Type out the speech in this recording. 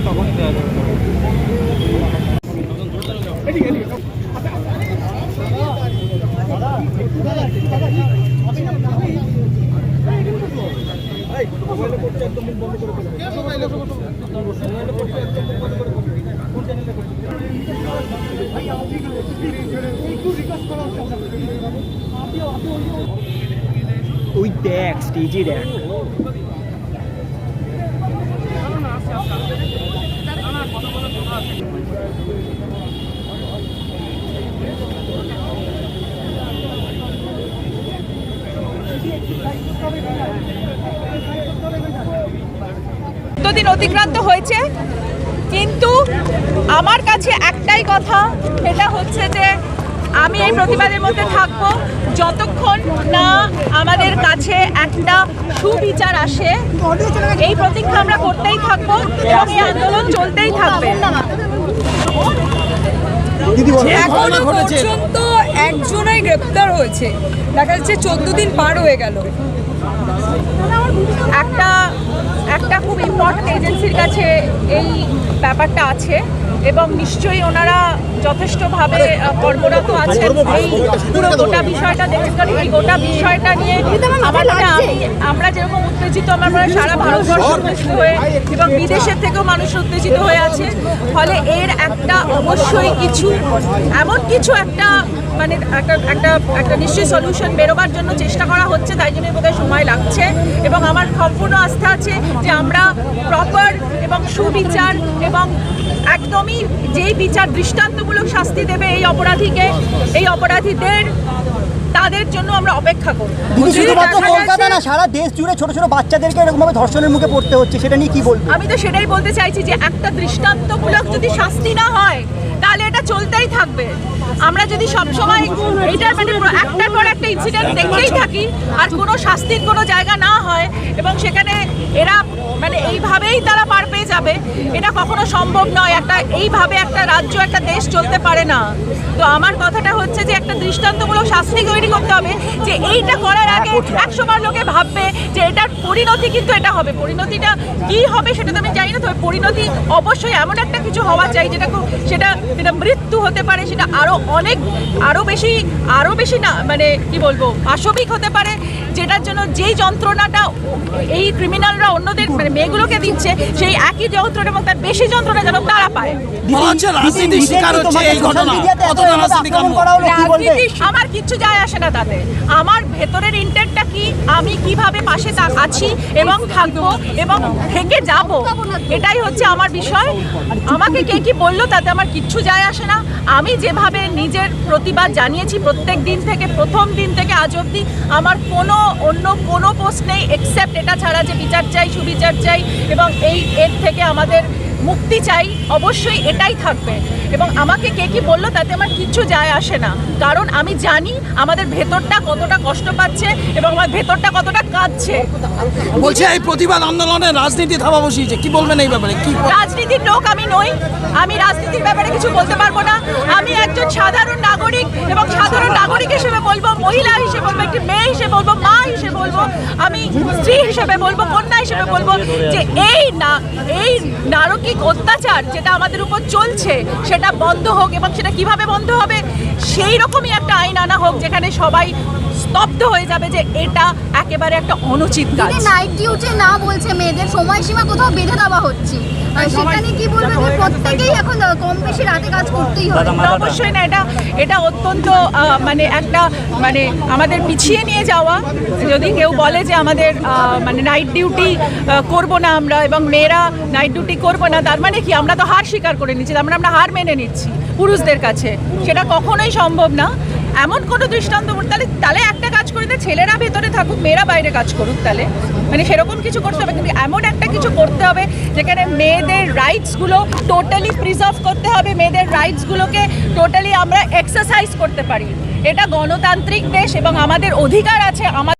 গেলে তখনই দেওয়া যাবে। ওই দেখ স্টেজে দেখ। দিন অতিক্রান্ত হয়েছে কিন্তু আমার কাছে একটাই কথা সেটা হচ্ছে যে আমি এই প্রতিবাদের মধ্যে থাকব। যতক্ষণ না আমাদের কাছে একটা সুবিচার আসে এই প্রতীক্ষা আমরা করতেই থাকব এবং এই আন্দোলন চলতেই থাকবে। এখনও পর্যন্ত একজনাই গ্রেপ্তার হয়েছে। দেখা যাচ্ছে চোদ্দ দিন পার হয়ে গেল। একটা একটা খুব ইম্পর্টেন্ট এজেন্সির কাছে এই ব্যাপারটা আছে এবং নিশ্চয়ই ওনারা যথেষ্টভাবে কর্মরত আছেন। এই পুরো গোটা বিষয়টা দেখছেন কারণ এই গোটা বিষয়টা নিয়ে আমার আমি আমরা যেরকম উত্তেজিত আমার মনে হয় সারা ভারতবর্ষ উত্তেজিত হয়ে এবং বিদেশের থেকেও মানুষ উত্তেজিত হয়ে আছে। ফলে এর একটা অবশ্যই কিছু এমন কিছু একটা মানে একটা একটা একটা নিশ্চয়ই সলিউশন বেরোবার জন্য চেষ্টা করা হচ্ছে তাই জন্য বোধহয় সময় লাগছে এবং আমার সম্পূর্ণ আস্থা আছে যে আমরা প্রপার এবং সুবিচার এবং একদমই যেই বিচার দৃষ্টান্তমূলক শাস্তি দেবে এই অপরাধীকে, এই অপরাধীদের তাদের জন্য আমরা অপেক্ষা করব। শুধুমাত্র কলকাতা না সারা দেশ জুড়ে ছোট ছোট বাচ্চাদেরকে এরকমভাবে ধর্ষণের মুখে পড়তে হচ্ছে সেটা নিয়ে কি বলব? আমি তো সেটাই বলতে চাইছি যে একটা দৃষ্টান্তমূলক যদি শাস্তি না হয় তাহলে এটা চলতেই থাকবে। আমরা যদি সব সময় এটার মানে একটার পর একটা ইনসিডেন্ট দেখতেই থাকি আর কোনো শাস্তির কোনো জায়গা না হয় এবং সেখানে এরা মানে এইভাবেই তারা পার পেয়ে যাবে এটা কখনো সম্ভব নয়। একটা এইভাবে একটা রাজ্য একটা দেশ চলতে পারে না। তো আমার কথাটা হচ্ছে যে একটা দৃষ্টান্তমূলক শাস্তি তৈরি করতে হবে যে এইটা করার আগে একশো বার লোকে ভাববে যে এটার পরিণতি কিন্তু এটা হবে। পরিণতিটা কি হবে সেটা তো আমি জানি না তবে পরিণতি অবশ্যই এমন একটা কিছু হওয়া চাই যেটা খুব- সেটা সেটা মৃত্যু হতে পারে সেটা আরও অনেক আরও বেশি আরও বেশি না মানে কি বলব পাশবিক হতে পারে যেটার জন্য যেই যন্ত্রণাটা এই ক্রিমিনালরা অন্যদের মানে মেয়েগুলোকে দিচ্ছে সেই একই যন্ত্রণা এবং তার বেশি যন্ত্রণা যেন তারা পায়? রাজনীতি আমার কিচ্ছু যায় আসে না তাতে। আমার ভেতরের ইন্টেন্টটা কি? আমি কীভাবে পাশে আছি এবং থাকব এবং থেকে যাব? এটাই হচ্ছে আমার বিষয়। আমাকে কে কি বলল তাতে আমার কিচ্ছু যায় আসে না। আমি যেভাবে নিজের প্রতিবাদ জানিয়েছি প্রত্যেক দিন থেকে, প্রথম দিন থেকে আজ অবধি, আমার কোনো অন্য কোনো পোস্ট নেই এক্সেপ্ট এটা ছাড়া যে বিচার চাই, সুবিচার চাই এবং এই এর থেকে আমাদের মুক্তি চাই অবশ্যই এটাই থাকবে। এবং আমাকে কে কি বলল তাতে আমার কিচ্ছু যায় আসে না। কারণ আমি জানি আমাদের ভেতরটা কতটা কষ্ট পাচ্ছে এবং আমার ভেতরটা কতটা কাঁদছে। বলছে এই প্রতিবাদ আন্দোলনে রাজনীতি থাবা বসিয়েছে। কি বলবেন এই ব্যাপারে? কি রাজনীতির লোক আমি নই। আমি রাজনীতির ব্যাপারে কিছু বলতে পারব না। আমি একজন সাধারণ নাগরিক এবং সাধারণ নাগরিক হিসেবে বলব মহিলা হিসেবে বলব একটি মেয়ে হিসেবে বলব মা হিসেবে বলব আমি স্ত্রী হিসেবে বলব কন্যা হিসেবে বলব যে এই না এই নারকিক অত্যাচার যেটা আমাদের উপর চলছে, সেটা বন্ধ হোক এবং সেটা কীভাবে বন্ধ হবে সেই রকমই একটা আইন আনা হোক যেখানে সবাই স্তব্ধ হয়ে যাবে যে এটা একেবারে একটা অনুচিত কাজ। নাইট ডিউটি না বলছে মেয়েদের সময়সীমা কোথাও বেঁধে দেওয়া হচ্ছে। সেখানে কি বলবে? যে প্রত্যেকেই এখন কম বেশি রাতে কাজ করতেই হবে। অবশ্যই না এটা এটা অত্যন্ত মানে একটা মানে আমাদের পিছিয়ে নিয়ে যাওয়া। যদি কেউ বলে যে আমাদের মানে নাইট ডিউটি করব না আমরা এবং মেয়েরা নাইট ডিউটি করব না তার মানে কি? আমরা তো হার স্বীকার করে নিচ্ছি তার মানে আমরা হার মেনে নিচ্ছি পুরুষদের কাছে। সেটা কখনোই সম্ভব না। এমন কোনো দৃষ্টান্ত তাহলে তাহলে একটা কাজ করি না ছেলেরা ভেতরে থাকুক, মেয়েরা বাইরে কাজ করুক তাহলে। মানে সেরকম কিছু করতে হবে, কিন্তু এমন একটা কিছু করতে হবে, যেখানে মেয়েদের রাইটসগুলো টোটালি প্রিজার্ভ করতে হবে, মেয়েদের রাইটসগুলোকে টোটালি আমরা এক্সারসাইজ করতে পারি। এটা গণতান্ত্রিক দেশ এবং আমাদের অধিকার আছে, আমাদের